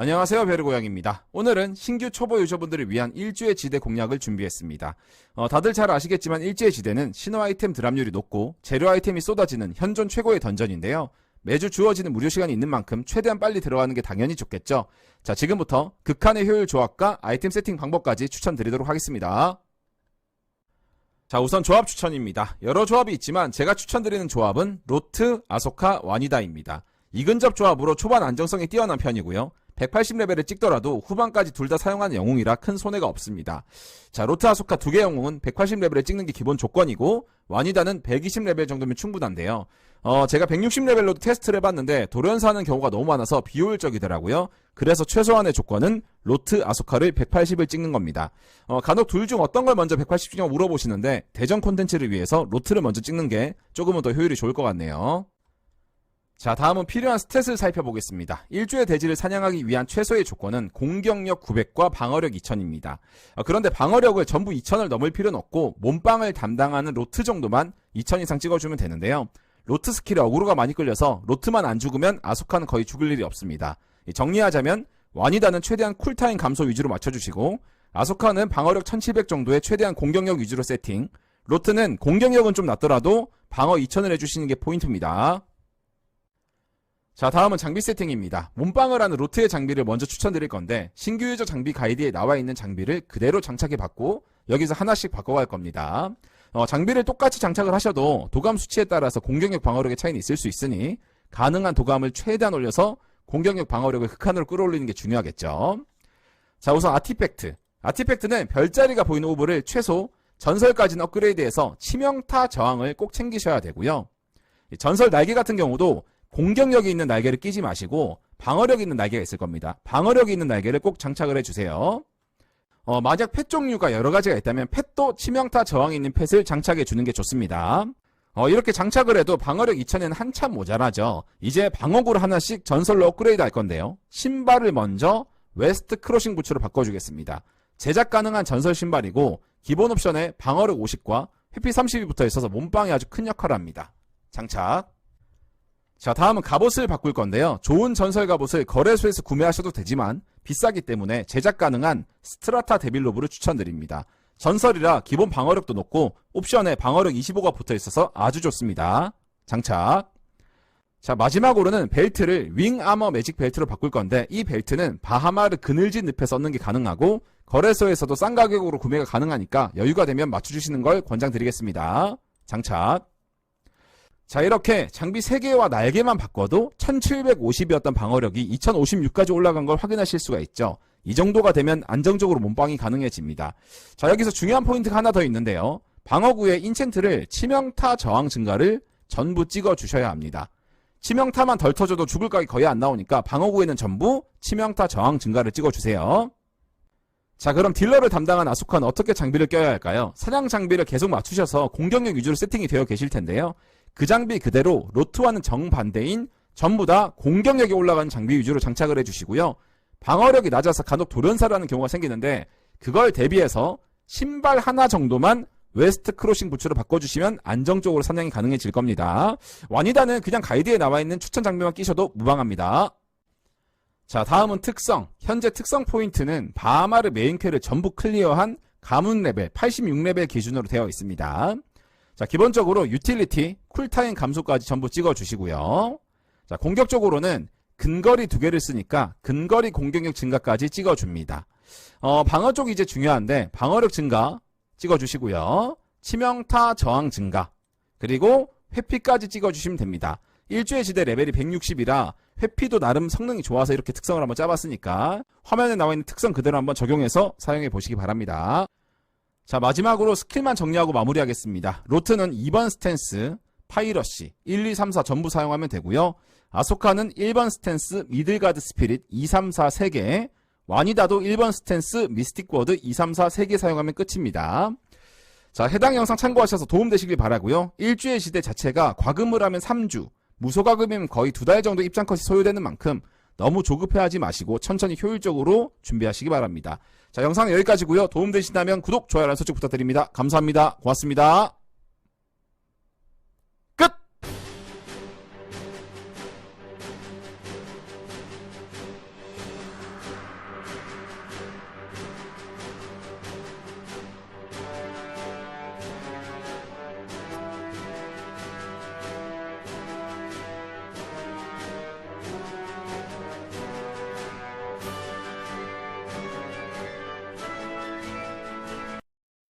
안녕하세요 베르고양입니다. 오늘은 신규 초보 유저분들을 위한 일주의 지대 공략을 준비했습니다. 어, 다들 잘 아시겠지만 일주의 지대는 신호 아이템 드랍률이 높고 재료 아이템이 쏟아지는 현존 최고의 던전인데요. 매주 주어지는 무료 시간이 있는 만큼 최대한 빨리 들어가는 게 당연히 좋겠죠. 자 지금부터 극한의 효율 조합과 아이템 세팅 방법까지 추천드리도록 하겠습니다. 자 우선 조합 추천입니다. 여러 조합이 있지만 제가 추천드리는 조합은 로트, 아소카, 와니다입니다. 이근접 조합으로 초반 안정성이 뛰어난 편이고요. 180레벨을 찍더라도 후반까지 둘 다 사용하는 영웅이라 큰 손해가 없습니다. 자, 로트 아소카 두 개 영웅은 180레벨을 찍는 게 기본 조건이고, 와니다는 120레벨 정도면 충분한데요. 어, 제가 160레벨로도 테스트를 해봤는데, 돌연사하는 경우가 너무 많아서 비효율적이더라고요. 그래서 최소한의 조건은 로트 아소카를 180을 찍는 겁니다. 어, 간혹 둘 중 어떤 걸 먼저 180 찍냐고 물어보시는데, 대전 콘텐츠를 위해서 로트를 먼저 찍는 게 조금은 더 효율이 좋을 것 같네요. 자, 다음은 필요한 스탯을 살펴보겠습니다. 일주의 대지를 사냥하기 위한 최소의 조건은 공격력 900과 방어력 2000입니다. 어, 그런데 방어력을 전부 2000을 넘을 필요는 없고 몸빵을 담당하는 로트 정도만 2000 이상 찍어주면 되는데요. 로트 스킬에 어그로가 많이 끌려서 로트만 안 죽으면 아소카는 거의 죽을 일이 없습니다. 이 정리하자면 와니다는 최대한 쿨타임 감소 위주로 맞춰주시고 아소카는 방어력 1700 정도의 최대한 공격력 위주로 세팅 로트는 공격력은 좀 낮더라도 방어 2000을 해주시는 게 포인트입니다. 자, 다음은 장비 세팅입니다. 몸빵을 하는 로트의 장비를 먼저 추천드릴 건데 신규 유저 장비 가이드에 나와 있는 장비를 그대로 장착해 받고 여기서 하나씩 바꿔갈 겁니다. 어, 장비를 똑같이 장착을 하셔도 도감 수치에 따라서 공격력 방어력의 차이는 있을 수 있으니 가능한 도감을 최대한 올려서 공격력 방어력을 극한으로 끌어올리는 게 중요하겠죠. 자, 우선 아티팩트. 아티팩트는 별자리가 보이는 오브를 최소 전설까지는 업그레이드해서 치명타 저항을 꼭 챙기셔야 되고요. 이 전설 날개 같은 경우도 공격력이 있는 날개를 끼지 마시고 방어력이 있는 날개가 있을 겁니다. 방어력이 있는 날개를 꼭 장착을 해주세요. 어, 만약 펫 종류가 여러 가지가 있다면 펫도 치명타 저항이 있는 펫을 장착해 주는 게 좋습니다. 어, 이렇게 장착을 해도 방어력 2000에는 한참 모자라죠. 이제 방어구를 하나씩 전설로 업그레이드 할 건데요. 신발을 먼저 웨스트 크로싱 부츠로 바꿔주겠습니다. 제작 가능한 전설 신발이고 기본 옵션에 방어력 50과 회피 30이 붙어 있어서 몸빵이 아주 큰 역할을 합니다. 장착. 자, 다음은 갑옷을 바꿀 건데요. 좋은 전설 갑옷을 거래소에서 구매하셔도 되지만 비싸기 때문에 제작 가능한 스트라타 데빌로브를 추천드립니다. 전설이라 기본 방어력도 높고 옵션에 방어력 25가 붙어 있어서 아주 좋습니다. 장착. 자, 마지막으로는 벨트를 윙 아머 매직 벨트로 바꿀 건데 이 벨트는 바하마르 그늘진 늪에 썼는 게 가능하고 거래소에서도 싼 가격으로 구매가 가능하니까 여유가 되면 맞춰주시는 걸 권장드리겠습니다. 장착. 자 이렇게 장비 3개와 날개만 바꿔도 1750이었던 방어력이 2056까지 올라간 걸 확인하실 수가 있죠. 이 정도가 되면 안정적으로 몸빵이 가능해집니다. 자 여기서 중요한 포인트가 하나 더 있는데요. 방어구의 인챈트를 치명타 저항 증가를 전부 찍어 주셔야 합니다. 치명타만 덜 터져도 죽을 각이 거의 안 나오니까 방어구에는 전부 치명타 저항 증가를 찍어 주세요. 자 그럼 딜러를 담당한 아소카는 어떻게 장비를 껴야 할까요? 사냥 장비를 계속 맞추셔서 공격력 위주로 세팅이 되어 계실 텐데요. 그 장비 그대로 로트와는 정반대인 전부 다 공격력이 올라가는 장비 위주로 장착을 해주시고요. 방어력이 낮아서 간혹 돌연사라는 경우가 생기는데 그걸 대비해서 신발 하나 정도만 웨스트 크로싱 부츠로 바꿔주시면 안정적으로 사냥이 가능해질 겁니다. 와니다는 그냥 가이드에 나와 있는 추천 장비만 끼셔도 무방합니다. 자 다음은 특성. 현재 특성 포인트는 바하마르 메인캐를 전부 클리어한 가문 레벨 86레벨 기준으로 되어 있습니다. 자, 기본적으로 유틸리티, 쿨타임 감소까지 전부 찍어주시고요. 자, 공격적으로는 근거리 두 개를 쓰니까 근거리 공격력 증가까지 찍어줍니다. 어, 방어 쪽이 이제 중요한데 방어력 증가 찍어주시고요. 치명타 저항 증가 그리고 회피까지 찍어주시면 됩니다. 일주의 지대 레벨이 160이라 회피도 나름 성능이 좋아서 이렇게 특성을 한번 짜봤으니까 화면에 나와 있는 특성 그대로 한번 적용해서 사용해 보시기 바랍니다. 자 마지막으로 스킬만 정리하고 마무리하겠습니다. 로트는 2번 스탠스, 파이러시 1, 2, 3, 4 전부 사용하면 되고요. 아소카는 1번 스탠스, 미들가드 스피릿 2, 3, 4 3개, 와니다도 1번 스탠스, 미스틱 워드 2, 3, 4 3개 사용하면 끝입니다. 자 해당 영상 참고하셔서 도움되시길 바라고요. 일주의 시대 자체가 과금을 하면 3주, 무소과금이면 거의 두 달 정도 입장 컷이 소요되는 만큼 너무 조급해하지 마시고 천천히 효율적으로 준비하시기 바랍니다. 자, 영상 여기까지고요. 도움되신다면 구독, 좋아요, 알람 설정 부탁드립니다. 감사합니다. 고맙습니다.